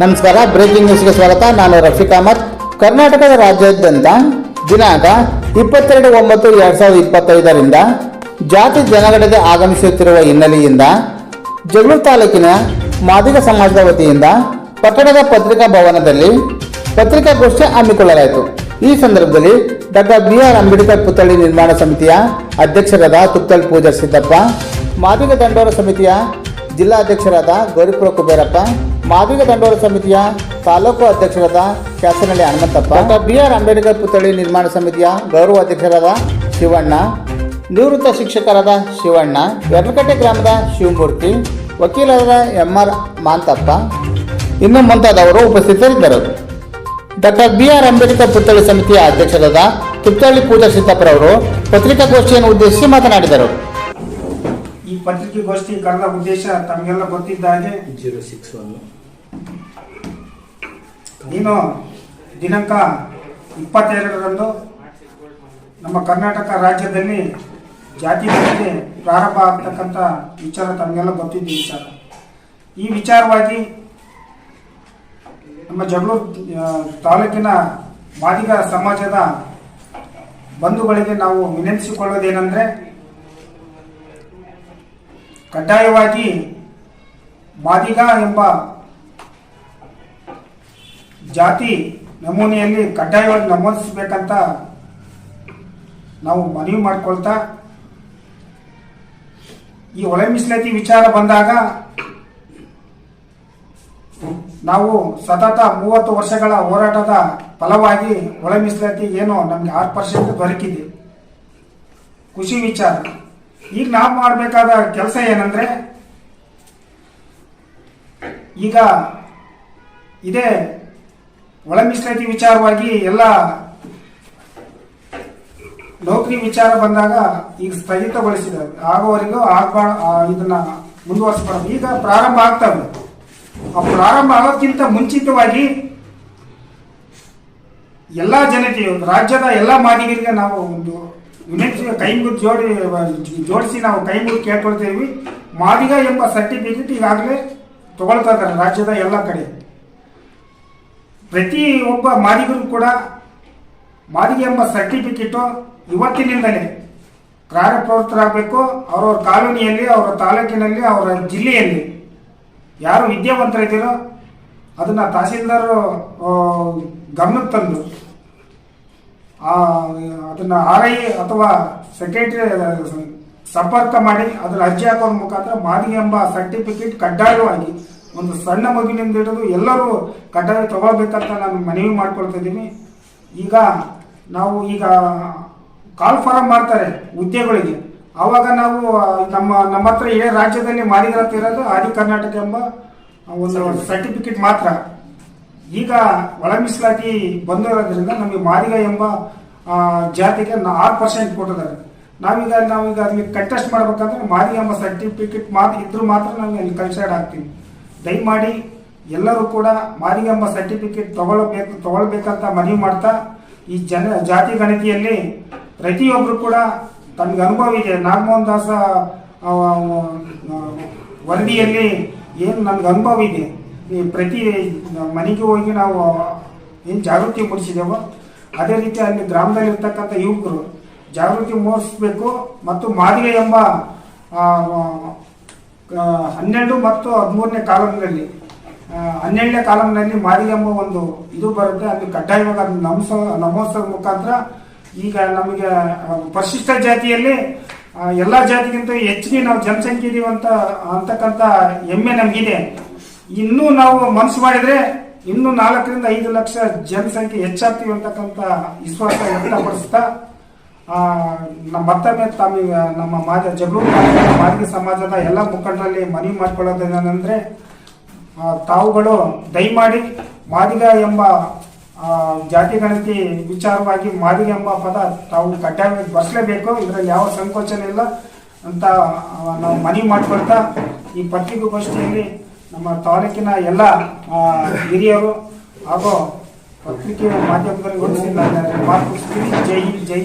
ನಮಸ್ಕಾರ ಬ್ರೇಕಿಂಗ್ ನ್ಯೂಸ್ಗೆ ಸ್ವಾಗತ. ನಾನು ರಫೀಕ್ ಅಹಮದ್. ಕರ್ನಾಟಕದ ರಾಜ್ಯಾದ್ಯಂತ ದಿನಾಂಕ ಇಪ್ಪತ್ತೆರಡು ಒಂಬತ್ತು ಎರಡ್ ಸಾವಿರದ ಇಪ್ಪತ್ತೈದರಿಂದ ಜಾತಿ ಜನಗಣತಿ ಆಗಮಿಸುತ್ತಿರುವ ಹಿನ್ನೆಲೆಯಿಂದ ಜಗಳೂರು ತಾಲೂಕಿನ ಮಾದಿಗ ಸಮಾಜದ ವತಿಯಿಂದ ಪಟ್ಟಣದ ಪತ್ರಿಕಾ ಭವನದಲ್ಲಿ ಪತ್ರಿಕಾಗೋಷ್ಠಿ ಹಮ್ಮಿಕೊಳ್ಳಲಾಯಿತು. ಈ ಸಂದರ್ಭದಲ್ಲಿ ಡಾಕ್ಟರ್ ಬಿ ಆರ್ ಅಂಬೇಡ್ಕರ್ ಪುತ್ಥಳಿ ನಿರ್ಮಾಣ ಸಮಿತಿಯ ಅಧ್ಯಕ್ಷರಾದ ತುಪ್ಪಲ್ ಪೂಜಾ ಸಿದ್ದಪ್ಪ, ಮಾದಿಗ ದಂಡೋರ ಸಮಿತಿಯ ಜಿಲ್ಲಾಧ್ಯಕ್ಷರಾದ ಗೌರಿಪುರ ಕುಬೇರಪ್ಪ ಮಾದಿಗ ದಂಡೋರ ಸಮಿತಿಯ ತಾಲೂಕು ಅಧ್ಯಕ್ಷರಾದ Kyasanahalli Hanumanthappa doctor B R Ambedkar ಪುತ್ಥಳಿ ನಿರ್ಮಾಣ ಸಮಿತಿಯ ಗೌರವ ಅಧ್ಯಕ್ಷರಾದ ಶಿವಣ್ಣ ನಿವೃತ್ತ ಶಿಕ್ಷಕರಾದ ಶಿವಣ್ಣ ಯರ್ಲಕಟ್ಟೆ ಗ್ರಾಮದ ಶಿವಮೂರ್ತಿ ವಕೀಲರಾದ ಎಂ ಆರ್ ಮಾಂತಪ್ಪ ಇನ್ನು ಮುಂತಾದವರು ಉಪಸ್ಥಿತರಿದ್ದರು. ಡಾಕ್ಟರ್ ಬಿ ಆರ್ ಅಂಬೇಡ್ಕರ್ ಪುತ್ಥಳಿ ಸಮಿತಿಯ ಅಧ್ಯಕ್ಷರಾದ ತುತ್ತಳ್ಳಿ ಪೂಜಾ ಸಿದ್ದಪ್ಪರವರು ಪತ್ರಿಕಾಗೋಷ್ಠಿಯನ್ನು ಉದ್ದೇಶಿಸಿ ಮಾತನಾಡಿದರು. ಈ ಪತ್ರಿಕೆಗೋಷ್ಠಿ ಕರೆದ ಉದ್ದೇಶ ತಮಗೆಲ್ಲ ಗೊತ್ತಿದ್ದ ಹಾಗೆ ಜೀರೋ ಸಿಕ್ಸ್ ಒನ್. ನೀನು ದಿನಾಂಕ ಇಪ್ಪತ್ತೆರಡರಂದು ನಮ್ಮ ಕರ್ನಾಟಕ ರಾಜ್ಯದಲ್ಲಿ ಜಾತಿ ಗಣತಿ ಪ್ರಾರಂಭ ಆಗ್ತಕ್ಕಂಥ ವಿಚಾರ ತಮಗೆಲ್ಲ ಗೊತ್ತಿದ್ದ ವಿಚಾರ. ಈ ವಿಚಾರವಾಗಿ ನಮ್ಮ ಜಗಳೂರು ತಾಲೂಕಿನ ಮಾದಿಗ ಸಮಾಜದ ಬಂಧುಗಳಿಗೆ ನಾವು ವಿನಂತಿಸಿಕೊಳ್ಳೋದೇನೆಂದರೆ ಕಡ್ಡಾಯವಾಗಿ ಮಾದಿಗ ಎಂಬ ಜಾತಿ ನಮೂನೆಯಲ್ಲಿ ಕಡ್ಡಾಯವಾಗಿ ನಮೂದಿಸಬೇಕಂತ ನಾವು ಮನವಿ ಮಾಡಿಕೊಳ್ತಾ ಈ ಒಳ ಮೀಸಲಾತಿ ವಿಚಾರ ಬಂದಾಗ ನಾವು ಸತತ ಮೂವತ್ತು ವರ್ಷಗಳ ಹೋರಾಟದ ಫಲವಾಗಿ ಒಳ ಮೀಸಲಾತಿ ಏನು ನಮಗೆ ಆರು ಪರ್ಸೆಂಟ್ ದೊರಕಿದೆ. ಖುಷಿ ವಿಚಾರ. ಈಗ ನಾವು ಮಾಡಬೇಕಾದ ಕೆಲಸ ಏನಂದ್ರೆ ಈಗ ಇದೇ ಒಳ ವಿಚಾರವಾಗಿ ಎಲ್ಲ ನೌಕರಿ ವಿಚಾರ ಬಂದಾಗ ಈಗ ಸ್ಥಗಿತಗೊಳಿಸಿದ್ದಾರೆ. ಆಗೋವರೆಗೂ ಆಗ್ಬಾ ಆ, ಇದನ್ನ ಮುಂದುವರಿಸಬಾರ್ದು ಈಗ ಪ್ರಾರಂಭ ಆಗ್ತವೆ ಆ ಪ್ರಾರಂಭ ಆಗೋಕ್ಕಿಂತ ಮುಂಚಿತವಾಗಿ ಎಲ್ಲ ಜನತೆಯು ರಾಜ್ಯದ ಎಲ್ಲ ಮಾದಿಗರಿಗೆ ನಾವು ಒಂದು ವಿನಂತಿ ಕೈ ಮುಗಿದು ಜೋಡಿ ಜೋಡಿಸಿ ನಾವು ಕೈ ಮುಗಿದು ಕೇಳ್ಕೊಳ್ತೇವೆ. ಮಾದಿಗ ಎಂಬ ಸರ್ಟಿಫಿಕೇಟ್ ಈಗಾಗಲೇ ತಗೊಳ್ತಾ ಇದ್ದಾರೆ ರಾಜ್ಯದ ಎಲ್ಲ ಕಡೆ. ಪ್ರತಿ ಒಬ್ಬ ಮಾದಿಗರು ಕೂಡ ಮಾದಿಗೆ ಎಂಬ ಸರ್ಟಿಫಿಕೇಟು ಇವತ್ತಿನಿಂದಲೇ ಕಾರ್ಯಪ್ರವೃತ್ತರಾಗಬೇಕು. ಅವರವ್ರ ಕಾಲೋನಿಯಲ್ಲಿ, ಅವರ ತಾಲೂಕಿನಲ್ಲಿ, ಅವರ ಜಿಲ್ಲೆಯಲ್ಲಿ. ಯಾರು ವಿದ್ಯಾವಂತರಿದ್ದೀರೋ ಅದನ್ನ ತಹಸೀಲ್ದಾರ್ ಗಮನಕ್ಕೆ ತಂದು ಅದನ್ನ ಆರ್ ಐ ಅಥವಾ ಸೆಕ್ರೆಟರಿ ಸಂಪರ್ಕ ಮಾಡಿ, ಅದನ್ನ ಅರ್ಜಿ ಹಾಕೋದ್ರ ಮುಖಾಂತರ ಮಾದಿಗೆ ಎಂಬ ಸರ್ಟಿಫಿಕೇಟ್ ಕಡ್ಡಾಯವಾಗಿ ಒಂದು ಸಣ್ಣ ಮಗುವಿನಿಂದ ಹಿಡಿದು ಎಲ್ಲರೂ ಕಡ್ಡಾಯ ತಗೊಳ್ಬೇಕಂತ ನಾನು ಮನವಿ ಮಾಡ್ಕೊಳ್ತಾ ಇದ್ದೀನಿ. ಈಗ ನಾವು ಈಗ ಕಾಲ್ ಫಾರಂ ಮಾಡ್ತಾರೆ ಹುದ್ದೆಗಳಿಗೆ ಆವಾಗ ನಾವು ನಮ್ಮ ನಮ್ಮ ಹತ್ರ ಏ ರಾಜ್ಯದಲ್ಲಿ ಮಾಡಿದ್ರಂತ ಇರೋದು ಆದಿ ಕರ್ನಾಟಕ ಎಂಬ ಒಂದು ಸರ್ಟಿಫಿಕೇಟ್ ಮಾತ್ರ. ಈಗ ಒಳ ಮೀಸಲಾತಿ ಬಂದಿರೋದ್ರಿಂದ ನಮಗೆ ಮಾರಿಗ ಎಂಬ ಜಾತಿಗೆ ಆರು ಪರ್ಸೆಂಟ್ ಕೊಟ್ಟಿದ್ದಾರೆ. ನಾವೀಗ ನಾವೀಗ ಅದಕ್ಕೆ ಕಂಟೆಸ್ಟ್ ಮಾಡ್ಬೇಕಂದ್ರೆ ಮಾದಿಗ ಎಂಬ ಸರ್ಟಿಫಿಕೇಟ್ ಮಾತ್ರ ಇದ್ರೂ ಮಾತ್ರ ನಾವು ಅಲ್ಲಿ ಕನ್ಸಿಡರ್ ಆಗ್ತೀವಿ ದಯಮಾಡಿ ಎಲ್ಲರೂ ಕೂಡ ಮಾರಿಗಮ್ಮ ಸರ್ಟಿಫಿಕೇಟ್ ತಗೊಳ್ಬೇಕು, ತಗೊಳ್ಬೇಕಂತ ಮನವಿ ಮಾಡ್ತಾ ಈ ಜನ, ಜಾತಿ ಗಣತಿಯಲ್ಲಿ ಪ್ರತಿಯೊಬ್ಬರು ಕೂಡ ತಮಗೆ ಅನುಭವ ಇದೆ. ನಾಗಮೋಹನ್ ದಾಸ ವರದಿಯಲ್ಲಿ ಏನು ನನಗೆ ಅನುಭವ ಇದೆ. ಈ ಪ್ರತಿ ಮನೆಗೆ ಹೋಗಿ ನಾವು ಏನು ಜಾಗೃತಿ ಮೂಡಿಸಿದೆವೋ, ಅದೇ ರೀತಿ ಅಲ್ಲಿ ಗ್ರಾಮದಲ್ಲಿರ್ತಕ್ಕಂಥ ಯುವಕರು ಜಾಗೃತಿ ಮೂಡಿಸಬೇಕು ಮತ್ತು ಮಾದಿಗೆ ಎಂಬ ಹನ್ನೆರಡು ಮತ್ತು ಹದಿಮೂರನೇ ಕಾಲಂನಲ್ಲಿ ಹನ್ನೆರಡನೇ ಕಾಲಂನಲ್ಲಿ ಎಂಬ ಒಂದು ಇದು ಬರುತ್ತೆ. ಅಲ್ಲಿ ಕಡ್ಡಾಯವಾಗಿ ಅದು ನಮಸ, ನಮೋತ್ಸವ ಮುಖಾಂತರ ಈಗ ನಮಗೆ ಪರಿಶಿಷ್ಟ ಜಾತಿಯಲ್ಲಿ ಎಲ್ಲ ಜಾತಿಗಿಂತ ಹೆಚ್ಚಿಗೆ ನಾವು ಜನಸಂಖ್ಯೆ ಇದೀವಿ ಅಂತ ಅಂತಕ್ಕಂಥ ಹೆಮ್ಮೆ ನಮಗಿದೆ. ಇನ್ನೂ ನಾವು ಮನಸ್ಸು ಮಾಡಿದ್ರೆ ಇನ್ನೂ ನಾಲ್ಕರಿಂದ ಐದು ಲಕ್ಷ ಜನಸಂಖ್ಯೆ ಹೆಚ್ಚಾಗ್ತೀವಿ ಅಂತಕ್ಕಂಥ ವಿಶ್ವಾಸ ವ್ಯಕ್ತಪಡಿಸ್ತಾ ನಮ್ಮ ಮತ್ತೊಮ್ಮೆ ತಮಗೆ, ನಮ್ಮ ಮಾದ ಜಗಳೂರು ಮಾದಿಗ ಸಮಾಜದ ಎಲ್ಲ ಮುಖಂಡರಲ್ಲಿ ಮನವಿ ಮಾಡ್ಕೊಳ್ಳೋದೇನಂದರೆ ತಾವುಗಳು ದಯಮಾಡಿ ಮಾದಿಗ ಎಂಬ ಜಾತಿ ಗಣತಿ ವಿಚಾರವಾಗಿ ಮಾದಿಗ ಎಂಬ ಪದ ತಾವು ಕಡ್ಡಾಯವಾಗಿ ಬಳಸಲೇಬೇಕು ಇದರಲ್ಲಿ ಯಾವ ಸಂಕೋಚನ ಇಲ್ಲ ಅಂತ ನಾವು ಮನವಿ ಮಾಡಿಕೊಳ್ತಾ ಈ ಪತ್ರಿಕಾಗೋಷ್ಠಿಯಲ್ಲಿ ನಮ್ಮ ತಾಲೂಕಿನ ಎಲ್ಲ ಹಿರಿಯರು ಹಾಗೂ पत्रिके माध्यम जय जय